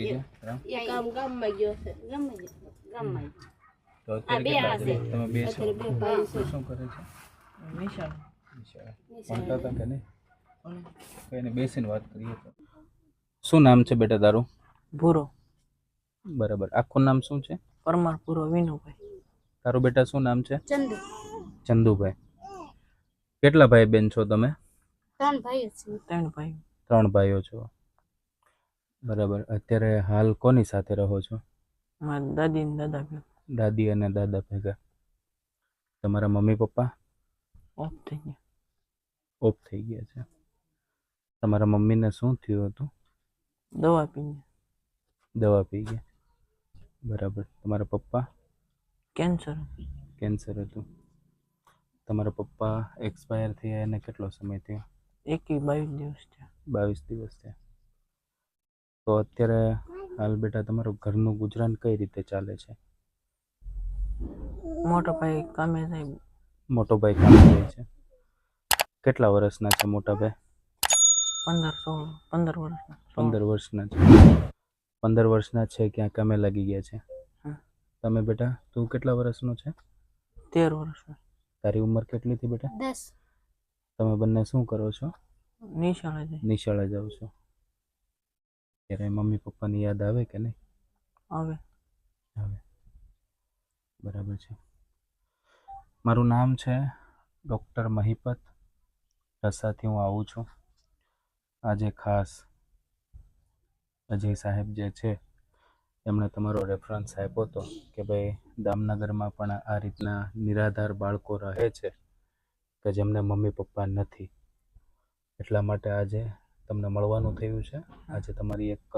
ત્રીજા કામ ગામમાં ગયો છે ગામમાં તો અત્યારે કેટલા છે? તમે બે છો અત્યારે શું કરે છે નિશાળ ભણતા હતા કે નહીં કઈ બેસીને વાત કરીએ તો શું નામ છે બેટા તારું ભૂરો બરાબર આખું નામ શું છે પરમાર ભૂરો વિનુભાઈ તારું બેટા શું નામ છે ચંદુ ચંદુભાઈ કેટલા ભાઈ બેન છો તમે ત્રણ ભાઈ ત્રણ ભાઈ ત્રણ ભાઈઓ છો બરાબર. અત્યારે હાલ કોની સાથે રહો છો? મારા દાદી ને દાદા ભેગા. દાદી અને દાદા ભેગા. તમારા મમ્મી પપ્પા? ઓફ થઈ ગયા. ઓફ થઈ ગયા છે. તમારા મમ્મીને શું થયું હતું? દવા પી ગયા દવા પી ગયા. બરાબર. તમારા પપ્પા? કેન્સર. કેન્સર હતું. તમારા પપ્પા એક્સપાયર થયા એને કેટલો સમય થયો? એક બાવીસ દિવસ થયા. બાવીસ દિવસ થયા. તો અત્યારે હાલ બેટા તમારું ઘરનું ગુજરાન કઈ રીતે ચાલે છે? મોટો ભાઈ કામે જાય. મોટો ભાઈ કામે જાય છે. કેટલા વર્ષના છે મોટા ભાઈ? પંદર સોળ પંદર વર્ષના. પંદર વર્ષના છે. પંદર વર્ષના છે ક્યાં કામે લાગી ગયા છે. હા. તમે બેટા તું કેટલા વર્ષનો છે? તેર વર્ષના. તારી ઉંમર કેટલી થી બેટા? દસ. તમે બંને શું કરો છો? નિશાળે જાય. નિશાળે જાઓ છો. ત્યારે મમ્મી પપ્પાની યાદ આવે કે નહીં? આવે. આવે. બરાબર છે. મારું નામ છે ડૉક્ટર મહિપત. રસાથી હું આવું છું. આજે ખાસ અજય સાહેબ જે છે એમણે તમારો રેફરન્સ આપ્યો હતો કે ભાઈ દામનગરમાં પણ આ રીતના નિરાધાર બાળકો રહે છે કે જેમને મમ્મી પપ્પા નથી. એટલા માટે આજે તમને મળવાનું થયું છે. આજે તમારી એક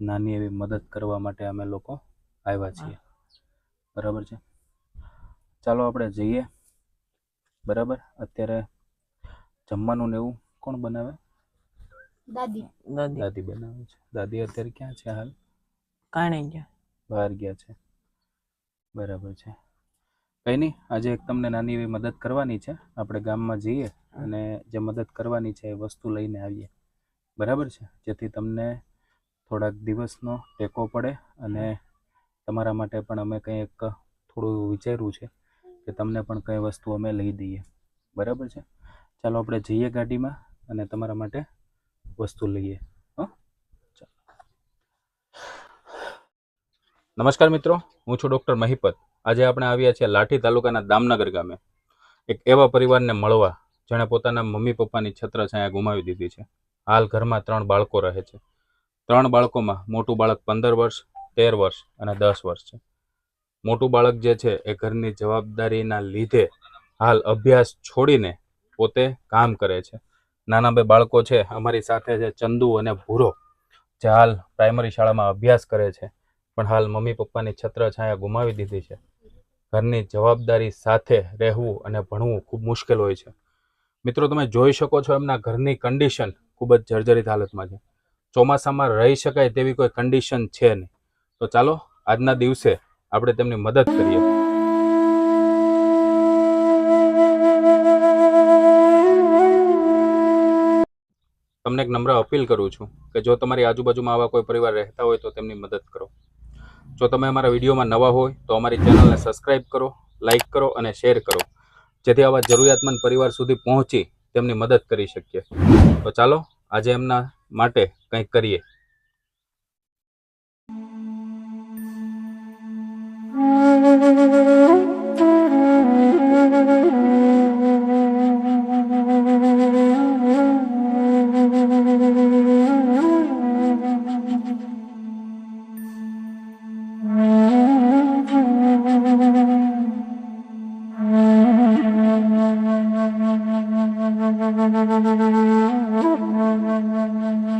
નાની એવી મદદ કરવા માટે અમે લોકો આવ્યા છીએ. બરાબર છે? ચાલો આપણે જઈએ. બરાબર? અત્યારે જમવાનું ને એવું કોણ બનાવે? દાદી. દાદી. બનાવે છે. દાદી અત્યારે ક્યાં છે હાલ? કાણે ગયા. બહાર ગયા છે. બરાબર છે. કંઈ નહીં આજે એક તમને નાની એવી મદદ કરવાની છે. આપણે ગામમાં જઈએ અને જે મદદ કરવાની છે એ વસ્તુ લઈને આવીએ. બરાબર છે? જેથી તમને થોડાક દિવસનો ટેકો પડે અને તમારા માટે પણ અમે કંઈ એક થોડું વિચાર્યું છે કે તમને પણ કંઈ વસ્તુ અમે લઈ દઈએ. બરાબર છે? ચાલો આપણે જઈએ ગાડીમાં અને તમારા માટે વસ્તુ લઈએ. હં? નમસ્કાર મિત્રો, હું છું ડૉક્ટર મહિપત. આજે આપણે આવ્યા છીએ લાઠી તાલુકાના દામનગર ગામે. એક એવા પરિવારને મળવા જેણે પોતાના મમ્મી પપ્પાની છત્રછાયા ગુમાવી દીધી છે. હાલ ઘરમાં ત્રણ બાળકો રહે છે. ત્રણ બાળકોમાં મોટું બાળક પંદર વર્ષ, તેર વર્ષ અને દસ વર્ષ છે. મોટું બાળક જે છે એ ઘરની જવાબદારીના લીધે હાલ અભ્યાસ છોડીને પોતે કામ કરે છે. નાના બે બાળકો છે, અમારી સાથે છે ચંદુ અને ભૂરો, જે હાલ પ્રાઇમરી શાળામાં અભ્યાસ કરે છે. પણ હાલ મમ્મી પપ્પાની છત્રછાયા ગુમાવી દીધી છે. ઘરની જવાબદારી સાથે રહેવું અને ભણવું ખૂબ મુશ્કેલ હોય છે. મિત્રો, તમે જોઈ શકો છો એમના ઘરની કન્ડિશન ખૂબ જ જર્જરિત હાલતમાં છે. ચોમાસામાં રહી શકાય તેવી કોઈ કન્ડિશન છે નહીં. તો ચાલો, આજના દિવસે આપણે તેમની મદદ કરીએ. તમને એક નમ્ર અપીલ કરું છું કે જો તમારી આજુબાજુમાં આવા કોઈ પરિવાર રહેતા હોય તો તેમની મદદ કરો. જો તમે અમારા વિડીયોમાં નવા હોય તો અમારી ચેનલને સબસ્ક્રાઇબ કરો લાઈક કરો અને શેર કરો. જેથી આવા જરૂરિયાતમંદ પરિવાર સુધી પહોંચી તેમની મદદ કરી શકીએ. તો ચાલો આજે એમના માટે કંઈક કરીએ.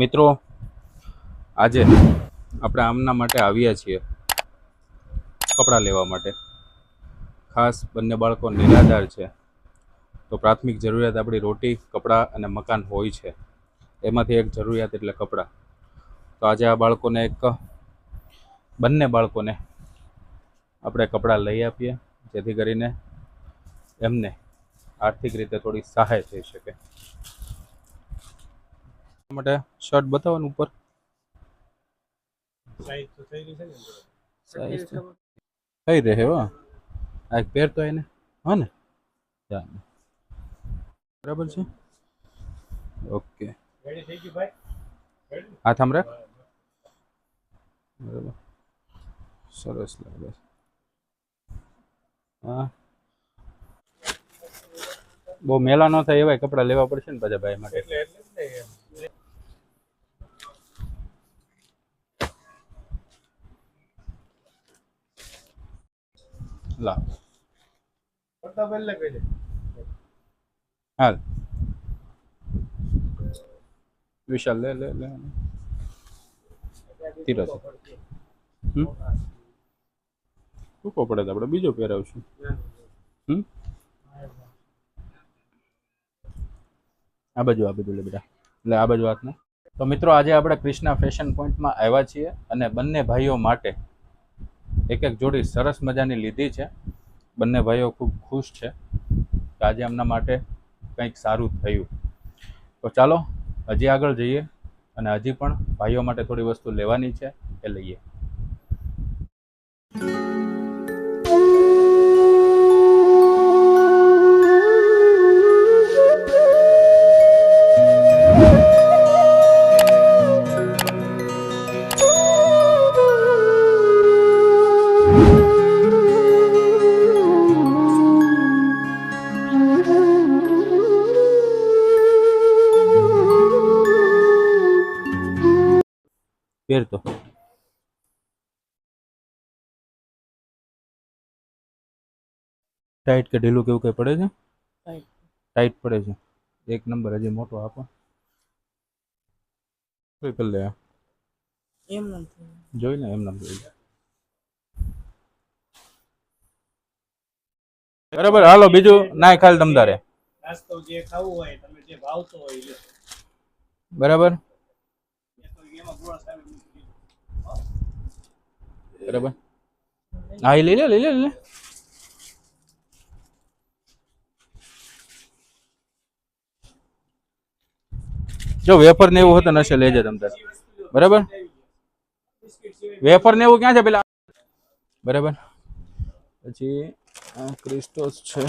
મિત્રો, આજે આપણે આમના માટે આવ્યા છીએ કપડાં લેવા માટે. ખાસ બંને બાળકો નિરાધાર છે. તો પ્રાથમિક જરૂરિયાત આપણી રોટી, કપડાં અને મકાન હોય છે. એમાંથી એક જરૂરિયાત એટલે કપડાં. તો આજે આ બાળકોને એક, બંને બાળકોને આપણે કપડાં લઈ આપીએ, જેથી કરીને એમને આર્થિક રીતે થોડી સહાય થઈ શકે. માટે શર્ટ બતાવવાનું ઉપર. સાઈઝ તો થઈ રહે હો. આ પહેરતો એને. હા ને? ચાલ. બરાબર છે? ઓકે. હાથ આમ રાખ. બરાબર. સરસ લાગે. છે હા. બહુ મેલા ન થાય એવા કપડાં લેવા પડશે ને બધા ભાઈ માટે. લા. હાલ. વિશાલ લે લે લે. હમ? ટૂંકો પડે તો આપણે બીજો પહેરાવશું હમ? આ બાજુ આ બાજુ લે બેટા. એટલે આ બાજુ હાથને તો મિત્રો આજે આપણે ક્રિષ્ના ફેશન પોઈન્ટમાં આવ્યા છીએ અને બંને ભાઈઓ માટે એક એક જોડી સરસ મજાની લીધી છે. બંને ભાઈઓ ખૂબ ખુશ છે કે આજે એમના માટે કંઈક સારું થયું. તો ચાલો, હજી આગળ જઈએ અને હજી પણ ભાઈઓ માટે થોડી વસ્તુ લેવાની છે એ લઈએ. પહેરતો ટાઈટ કે ઢીલું કેવું કઈ પડે છે ટાઈટ. ટાઈટ પડે છે એક નંબર હજી મોટો આપો કોઈ કરી લે આ. એમ નથી જોઈ ને એમ નંબર બરાબર હાલો બીજું ના ખાલી તમતારે નાસ્તો જે ખાવું હોય તમે જે ભાવતો હોય એ લો. બરાબર એ તો એમાં ગોળ સામે મૂકી દીધું. બરાબર હા એ લઈ લે લઈ લે લઈ લે જો વેફર ને એવું હતું નશે લેજે તમ તાર બરાબર વેફર ને એવું ક્યાં છે પેલા બરાબર પછી આ ક્રિસ્ટોસ છે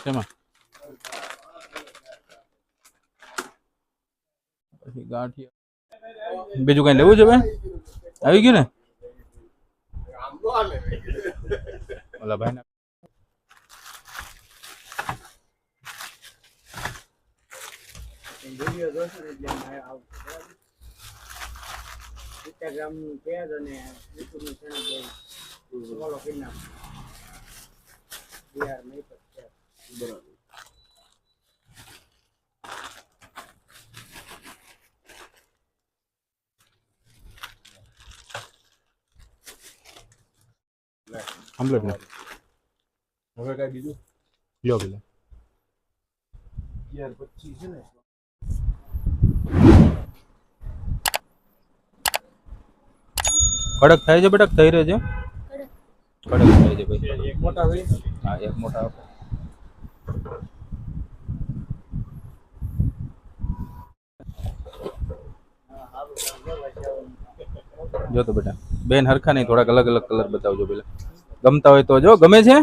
શેમાં પછી ગાંઠિયા બીજું કઈ લેવું છે ભાઈ આવી ગયું ને? ઓલા ભાઈ બરાબર? ઇન્સ્ટાગ્રામનું પેજ અને યુટ્યુબનું ચેનલ ફોલો કરી નાખો બિહાર નહીં તો છે. કમ્પ્લીટ ને હવે કઈ બીજું લ્યો પેલા અગિયાર પચીસ છે ને કડક થાય છે બેટા થઈ રહે છે કડક થાય છે ભાઈ એક મોટા હોય હા એક મોટા જો તો બેટા. બેન હરખા નહીં, થોડાક અલગ અલગ કલર બતાવજો પેલા. ગમતા હોય તો જો, ગમે છે?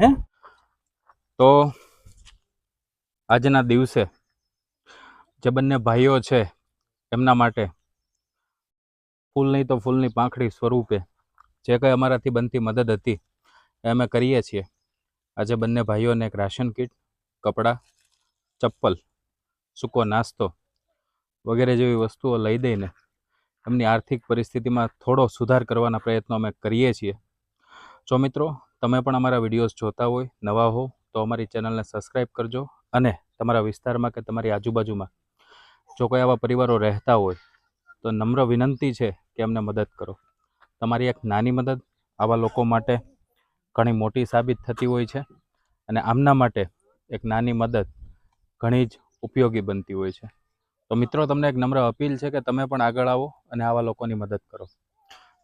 હે? તો આજના દિવસે જે બંને ભાઈઓ છે, એમના માટે ફૂલ નહીં તો ફૂલની પાંખડી સ્વરૂપે જે કંઈ અમારાથી બનતી મદદ હતી, એ અમે કરીએ છીએ. આજે બંને ભાઈઓને એક રાશન કીટ, કપડાં, ચપ્પલ, સૂકો નાસ્તો વગેરે જેવી વસ્તુઓ લઈ દઈને એમની આર્થિક પરિસ્થિતિમાં થોડો સુધાર કરવાના પ્રયત્નો અમે કરીએ છીએ. જો મિત્રો, તમે પણ અમારા વિડીયોઝ જોતા હોય, નવા હો, તો અમારી ચેનલને સબસ્ક્રાઈબ કરજો અને તમારા વિસ્તારમાં કે તમારી આજુબાજુમાં જો કોઈ આવા પરિવારો રહેતા હોય, તો નમ્ર વિનંતી છે કે અમને મદદ કરો. તમારી એક નાની મદદ આવા લોકો માટે ઘણી મોટી સાબિત થતી હોય છે અને આમના માટે એક નાની મદદ ઘણી જ ઉપયોગી બનતી હોય છે. તો મિત્રો, તમને એક નમ્ર અપીલ છે કે તમે પણ આગળ આવો અને આવા લોકોની મદદ કરો.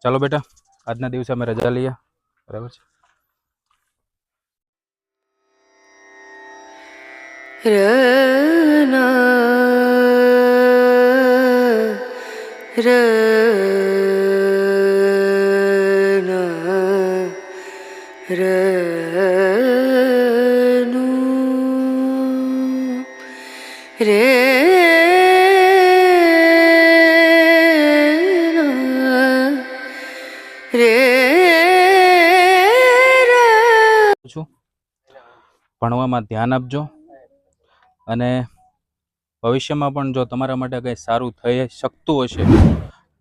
ચાલો બેટા, આજના દિવસે અમે રજા લઈએ. બરાબર છે? છું ભણવામાં ધ્યાન આપજો. અને ભવિષ્યમાં પણ જો તમારા માટે કંઈ સારું થઈ શકતું હશે,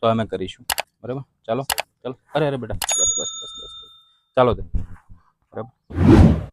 તો અમે કરીશું. બરાબર? ચાલો ચાલો. અરે અરે બેટા, બસ બસ બસ બસ. ચાલો બરાબર?